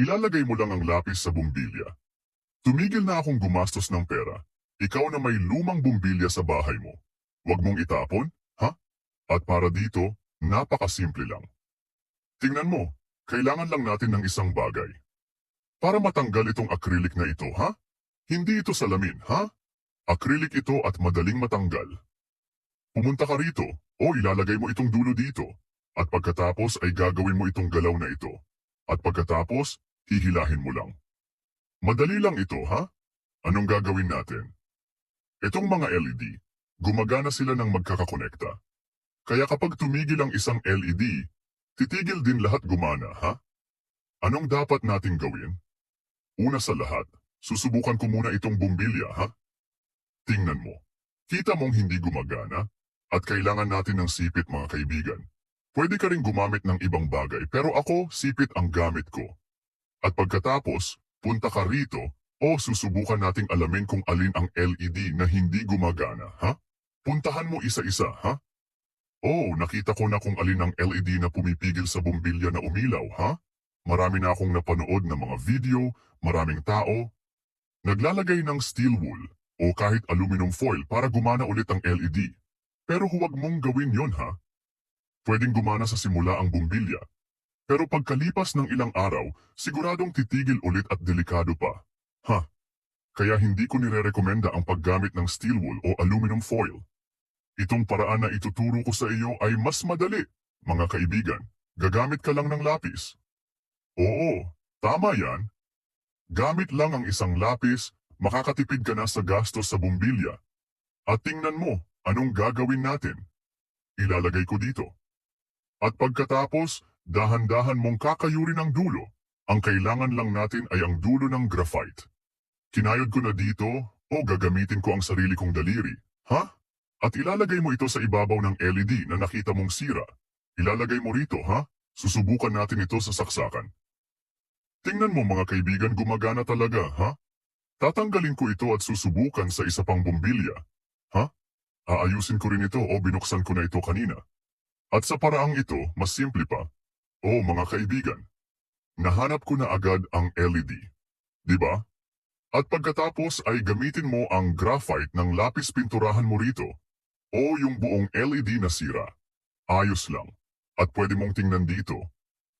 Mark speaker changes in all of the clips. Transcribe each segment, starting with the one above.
Speaker 1: Ilalagay mo lang ang lapis sa bumbilya. Tumigil na akong gumastos ng pera. Ikaw na may lumang bumbilya sa bahay mo. Huwag mong itapon, ha? At para dito, napakasimple lang. Tingnan mo, kailangan lang natin ng isang bagay. Para matanggal itong acrylic na ito, ha? Hindi ito salamin, ha? Acrylic ito at madaling matanggal. Pumunta ka rito o ilalagay mo itong dulo dito. At pagkatapos ay gagawin mo itong galaw na ito. At pagkatapos, hihilahin mo lang. Madali lang ito, ha? Anong gagawin natin? Itong mga LED, gumagana sila ng magkakakonekta. Kaya kapag tumigil ang isang LED, titigil din lahat gumana, ha? Anong dapat nating gawin? Una sa lahat, susubukan ko muna itong bumbilya, ha? Tingnan mo. Kita mong hindi gumagana at kailangan natin ng sipit mga kaibigan. Pwede ka rin gumamit ng ibang bagay pero ako sipit ang gamit ko. At pagkatapos, punta ka rito o susubukan nating alamin kung alin ang LED na hindi gumagana, ha? Puntahan mo isa-isa, ha? Oh, nakita ko na kung alin ang LED na pumipigil sa bumbilya na umilaw, ha? Marami na akong napanood na mga video, maraming tao. Naglalagay ng steel wool o kahit aluminum foil para gumana ulit ang LED. Pero huwag mong gawin yon ha? Pwedeng gumana sa simula ang bumbilya. Pero pagkalipas ng ilang araw, siguradong titigil ulit at delikado pa. Ha? Kaya hindi ko nirerekomenda ang paggamit ng steel wool o aluminum foil. Itong paraan na ituturo ko sa iyo ay mas madali, mga kaibigan. Gagamit ka lang ng lapis. Oo, tama yan. Gamit lang ang isang lapis, makakatipid ka na sa gastos sa bumbilya. At tingnan mo, anong gagawin natin? Ilalagay ko dito. At pagkatapos, dahan-dahan mong kakayurin ang dulo. Ang kailangan lang natin ay ang dulo ng graphite. Kinayod ko na dito o gagamitin ko ang sarili kong daliri. Ha? At ilalagay mo ito sa ibabaw ng LED na nakita mong sira. Ilalagay mo rito, ha? Susubukan natin ito sa saksakan. Tingnan mo mga kaibigan, gumagana talaga, ha? Tatanggalin ko ito at susubukan sa isa pang bumbilya. Ha? Aayusin ko rin ito o binuksan ko na ito kanina. At sa paraang ito, mas simple pa. Oh mga kaibigan, nahanap ko na agad ang LED. Di ba? At pagkatapos ay gamitin mo ang graphite ng lapis pinturahan mo rito. O yung buong LED na sira. Ayos lang. At pwede mong tingnan dito.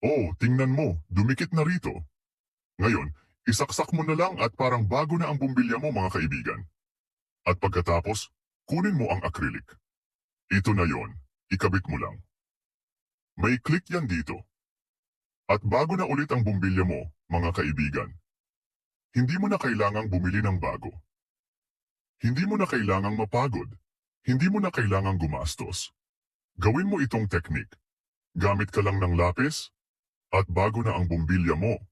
Speaker 1: Oh, tingnan mo, dumikit na rito. Ngayon, isaksak mo na lang at parang bago na ang bumbilya mo mga kaibigan. At pagkatapos, kunin mo ang acrylic. Ito na yon, ikabit mo lang. May click yan dito. At bago na ulit ang bumbilya mo, mga kaibigan, hindi mo na kailangang bumili ng bago. Hindi mo na kailangang mapagod. Hindi mo na kailangang gumastos. Gawin mo itong teknik. Gamit ka lang ng lapis, at bago na ang bumbilya mo,